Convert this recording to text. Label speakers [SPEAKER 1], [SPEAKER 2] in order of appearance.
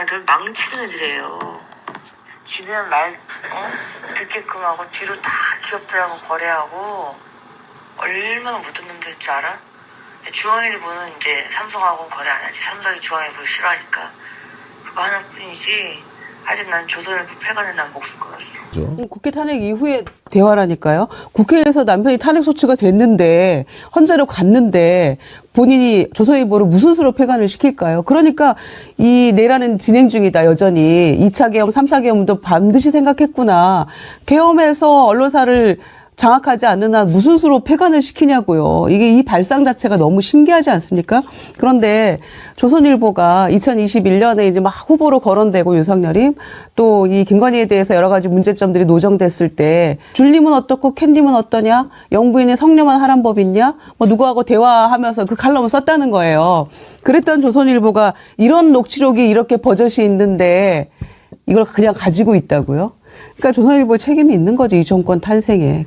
[SPEAKER 1] 나라를 망치는 애들이에요. 지는 말 어? 듣게끔 하고 뒤로 다 기업들하고 거래하고 얼마나 못된 놈들인 줄 알아? 중앙일보는 이제 삼성하고는 거래 안 하지. 삼성이 중앙일보를 싫어하니까. 그거 하나뿐이지. 아직 난 조선일보 폐간에 난 목숨 걸었어.
[SPEAKER 2] 음, 국회 탄핵 이후에 대화라니까요. 국회에서 남편이 탄핵 소추가 됐는데 헌재로 갔는데 본인이 조선일보를 무슨 수로 폐간을 시킬까요? 그러니까 이 내란은 진행 중이다 여전히 2차 계엄, 3차 계엄도 반드시 생각했구나. 계엄에서 언론사를 장악하지 않는 한 무슨 수로 폐간을 시키냐고요. 이게 이 발상 자체가 너무 신기하지 않습니까? 그런데 조선일보가 2021년에 이제 막 후보로 거론되고 윤석열이 또 이 김건희에 대해서 여러 가지 문제점들이 노정됐을 때 줄님은 어떻고 캔님은 어떠냐? 영부인의 성녀만 하란 법 있냐? 뭐 누구하고 대화하면서 그 칼럼을 썼다는 거예요. 그랬던 조선일보가 이런 녹취록이 이렇게 버젓이 있는데 이걸 그냥 가지고 있다고요? 그러니까 조선일보에 책임이 있는 거죠 이 정권 탄생에.